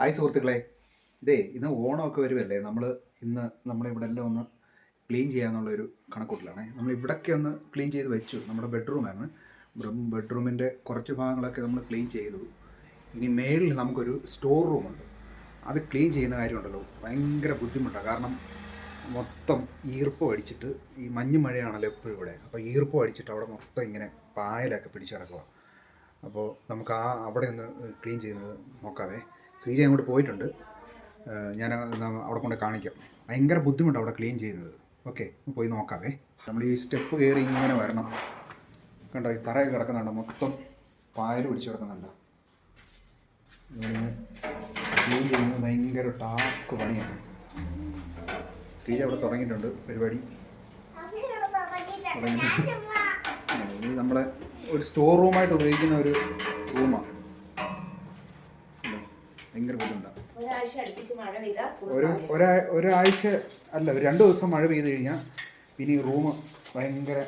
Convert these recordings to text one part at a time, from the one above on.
Hi സുഹൃത്തുക്കളെ. ഇതേ ഇന്ന് ഓണമൊക്കെ വരുമല്ലേ നമ്മൾ ഇന്ന് നമ്മളിവിടെ എല്ലാം ഒന്ന് ക്ലീൻ ചെയ്യാന്നുള്ളൊരു കണക്കൂട്ടിലാണ്. നമ്മൾ ഇവിടൊക്കെ ഒന്ന് ക്ലീൻ ചെയ്ത് വെച്ചു. നമ്മുടെ ബെഡ്റൂമാണ് ബെഡ്റൂമിന്റെ കുറച്ച് ഭാഗങ്ങളൊക്കെ നമ്മൾ ക്ലീൻ ചെയ്തു. ഇനി മേളിൽ നമുക്കൊരു സ്റ്റോർ റൂമുണ്ട് അത് ക്ലീൻ ചെയ്യുന്ന കാര്യമുണ്ടല്ലോ. ഭയങ്കര ബുദ്ധിമുട്ടാണ് കാരണം മൊത്തം ഈർപ്പം അടിച്ചിട്ട് ഈ മഞ്ഞ് മഴയാണല്ലോ എപ്പോഴും ഇവിടെ. അപ്പോൾ ഈർപ്പം അടിച്ചിട്ട് അവിടെ മൊത്തം ഇങ്ങനെ പായലൊക്കെ പിടിച്ചു കിടക്കുക അപ്പോൾ നമുക്ക് ആ അവിടെ ഒന്ന് ക്ലീൻ ചെയ്യുന്നത് നോക്കാവേ. ശ്രീജ അങ്ങോട്ട് പോയിട്ടുണ്ട്. ഞാൻ അവിടെ കൊണ്ട് കാണിക്കാം. ഭയങ്കര ബുദ്ധിമുട്ടാണ് അവിടെ ക്ലീൻ ചെയ്യുന്നത്. ഓക്കെ പോയി നോക്കാവേ. നമ്മൾ ഈ സ്റ്റെപ്പ് കയറി ഇങ്ങനെ വരണം. കണ്ടോ ഈ തറയൊക്കെ കിടക്കുന്നുണ്ട്. മൊത്തം പായൽ പിടിച്ച് കിടക്കുന്നുണ്ട്. ക്ലീൻ ചെയ്യുന്നത് ഭയങ്കര ടാസ്ക് പണിയാണ്. ശ്രീജ അവിടെ തുടങ്ങിയിട്ടുണ്ട് പരിപാടി. നമ്മളെ ഒരു സ്റ്റോർ റൂമായിട്ട് ഉപയോഗിക്കുന്ന ഒരു റൂമാണ് ഭയങ്കര ബുദ്ധിമുട്ടാണ് ഒരാഴ്ച അടുപ്പിച്ച് മഴ പെയ്താൽ ഒരു പായൽ. ഒരാ ഒരാഴ്ച അല്ല ഒരു രണ്ട് ദിവസം മഴ പെയ്ത് കഴിഞ്ഞാൽ പിന്നെ ഈ റൂം ഭയങ്കര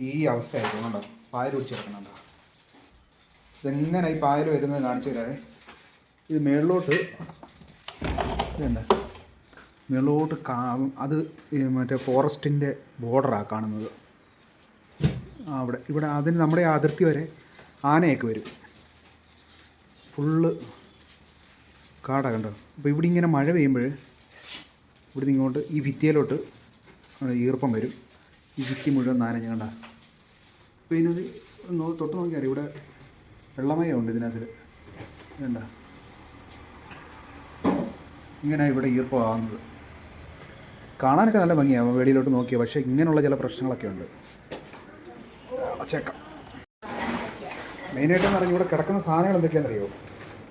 ഈ അവസ്ഥയായിരിക്കും കണ്ടോ? പായൽ ഒഴിച്ച് കിടക്കണുണ്ടോ ഇതെങ്ങനെ ഈ പായൽ വരുന്നത് കാണിച്ചു തരാതെ ഇത് മേളിലോട്ട് ഇതുണ്ട് മേളിലോട്ട് കാ അത് ഈ മറ്റേ ഫോറസ്റ്റിന്റെ ബോർഡറാണ് കാണുന്നത്. ആ, അവിടെ ഇവിടെ അതിന് നമ്മുടെ ആ അതിർത്തി വരെ ആനയൊക്കെ വരും. ഫുള്ള് കാടാ കണ്ടോ? അപ്പോൾ ഇവിടെ ഇങ്ങനെ മഴ പെയ്യുമ്പോൾ ഇവിടുന്ന് ഇങ്ങോട്ട് ഈ ഭിത്തിയിലോട്ട് ഈർപ്പം വരും. ഈ ഭിത്തി മുഴുവൻ നാരഞ്ഞ കണ്ട. അപ്പോൾ ഇതിനത് തൊട്ട് നോക്കിയാൽ ഇവിടെ വെള്ളമയമുണ്ട് ഇതിനകത്ത് വേണ്ട ഇങ്ങനെ ഇവിടെ ഈർപ്പമാകുന്നത് കാണാനൊക്കെ നല്ല ഭംഗിയാണ് വെളിയിലോട്ട് നോക്കിയാൽ പക്ഷേ ഇങ്ങനെയുള്ള ചില പ്രശ്നങ്ങളൊക്കെ ഉണ്ട്. ചേക്കാം. മെയിനായിട്ടെന്ന് പറഞ്ഞാൽ ഇവിടെ കിടക്കുന്ന സാധനങ്ങൾ എന്തൊക്കെയാണെന്നറിയോ?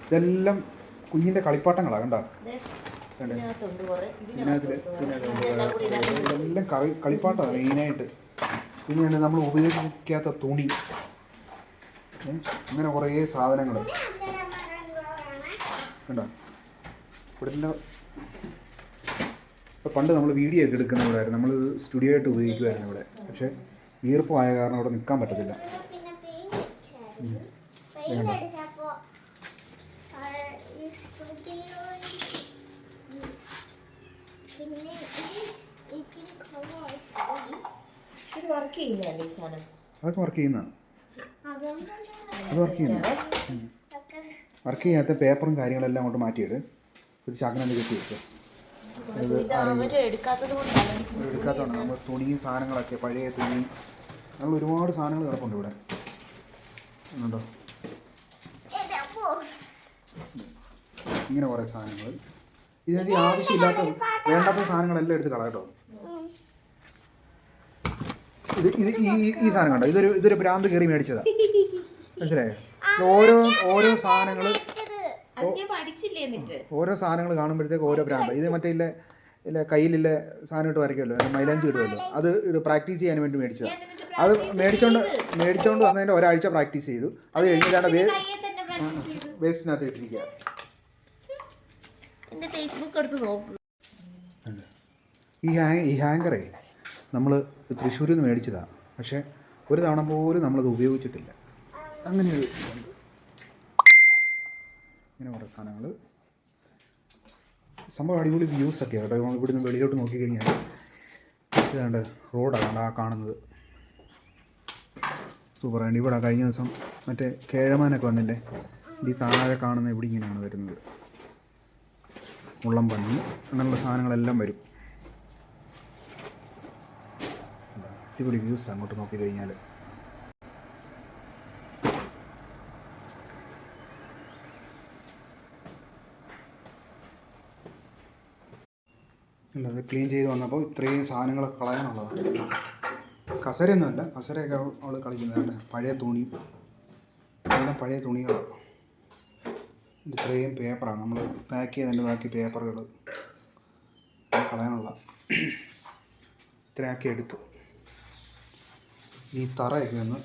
ഇതെല്ലാം കുഞ്ഞിന്റെ കളിപ്പാട്ടങ്ങളാണ് കണ്ടോ. ഇതിനകത്തിൽ ഇതെല്ലാം കളി കളിപ്പാട്ടമാണ് മെയിനായിട്ട്. പിന്നെയാണ് നമ്മൾ ഉപയോഗിക്കാത്ത തുണി? അങ്ങനെ കുറേ സാധനങ്ങൾ. കണ്ടോ? ഇവിടെ ഇപ്പോൾ ഇപ്പം പണ്ട് നമ്മൾ വീഡിയോ ഒക്കെ എടുക്കുന്ന ഇവിടെ ആയിരുന്നു നമ്മൾ സ്റ്റുഡിയോ ആയിട്ട് ഉപയോഗിക്കുമായിരുന്നു ഇവിടെ. പക്ഷേ ഈർപ്പമായ കാരണം ഇവിടെ നിൽക്കാൻ പറ്റത്തില്ല. ഈ പിന്നെ ഇച്ചിരി ഇത് വർക്ക് ചെയ്യുന്നതല്ലേ ഈ സാധനം? അതൊക്കെ വർക്ക് ചെയ്യുന്നതാണ് അതുകൊണ്ടാണ് അത് വർക്ക് വർക്ക് ചെയ്യാത്ത പേപ്പറും കാര്യങ്ങളെല്ലാം അങ്ങോട്ട് മാറ്റിയിട്ട് ഒരു ചാക്കിനകത്ത് കെട്ടി വെക്കുക ഇത് അവർ എടുക്കാത്തത് കൊണ്ടാണ് നമ്മൾ തുണിയും സാധനങ്ങളൊക്കെ പഴയ തുണി അങ്ങനെ ഒരുപാട് സാധനങ്ങൾ കിടപ്പുണ്ട് ഇവിടെ. ഇതപ്പോ ഇങ്ങനെ കുറേ സാധനങ്ങൾ. ഇതിനകത്ത് ആവശ്യമില്ലാത്ത വേണ്ടാത്ത സാധനങ്ങളെല്ലാം എടുത്ത് കളയട്ടോ ഇത് ഇത് ഈ ഈ- സാധനം കണ്ടോ? ഇതൊരു ഇതൊരു ഭ്രാന്ത് കയറി മേടിച്ചതാ. മനസ്സിലായോ? ഓരോ ഓരോ സാധനങ്ങൾ ഓരോ സാധനങ്ങൾ കാണുമ്പോഴത്തേക്ക് ഓരോ ഭ്രാന്ത്. ഇത് മറ്റേ ഇല്ല ഇല്ല കയ്യിലില്ല സാധനം ഇട്ട് വരയ്ക്കുമല്ലോ മൈലാഞ്ചി ഇടുമല്ലോ അത് ഇത് പ്രാക്ടീസ് ചെയ്യാൻ വേണ്ടി മേടിച്ചതാണ് അത് മേടിച്ചോണ്ട് മേടിച്ചോണ്ട് വന്നതിന്റെ ഒരാഴ്ച പ്രാക്ടീസ് ചെയ്തു. അത് കഴിഞ്ഞിട്ടാണ് വേസ്റ്റിനകത്ത് ഇട്ടിരിക്കുക. എന്റെ ഫേസ്ബുക്ക് എടുത്ത് നോക്ക്. ഈ ഹാങ് ഈ ഹാങ്കറേ നമ്മൾ തൃശ്ശൂരിൽ നിന്ന് മേടിച്ചതാണ് പക്ഷേ ഒരു തവണ പോലും നമ്മളത് ഉപയോഗിച്ചിട്ടില്ല. അങ്ങനെ ഒരു ഇങ്ങനെ കുറേ സാധനങ്ങൾ സംഭവം അടിപൊളി വ്യൂസ് ഒക്കെ കേട്ടോ. നമ്മൾ ഇവിടുന്ന് വെളിയിലോട്ട് നോക്കിക്കഴിഞ്ഞാൽ ഇതാണ്ട് റോഡാണ് ആ കാണുന്നത്. സൂപ്പറാണ് ഇവിടെ കഴിഞ്ഞ ദിവസം മറ്റേ കേഴമാനൊക്കെ വന്നില്ലേ? ഈ താഴെ കാണുന്ന ഇവിടെ ഇങ്ങനെയാണ് വരുന്നത്. മുള്ളം പന്നി അങ്ങനെയുള്ള സാധനങ്ങളെല്ലാം വരും. അടിപൊളി വ്യൂസ് അങ്ങോട്ട് നോക്കി കഴിഞ്ഞാൽ അല്ല അത് ക്ലീൻ ചെയ്ത് വന്നപ്പോൾ ഇത്രയും സാധനങ്ങളൊക്കെ കളയാനുള്ളതാണ് കസരയൊന്നുമല്ല. കസരയൊക്കെ അവൾ കളിക്കുന്നതാണ്. പഴയ തുണി. എല്ലാം പഴയ തുണികളാണ് ഇത്രയും പേപ്പറാണ് നമ്മൾ പാക്ക് ചെയ്തതിന്റെ ബാക്കി പേപ്പറുകൾ കളയാനുള്ള. ഇത്രയാക്കി എടുത്തു. ഈ തറയൊക്കെ ഒന്ന്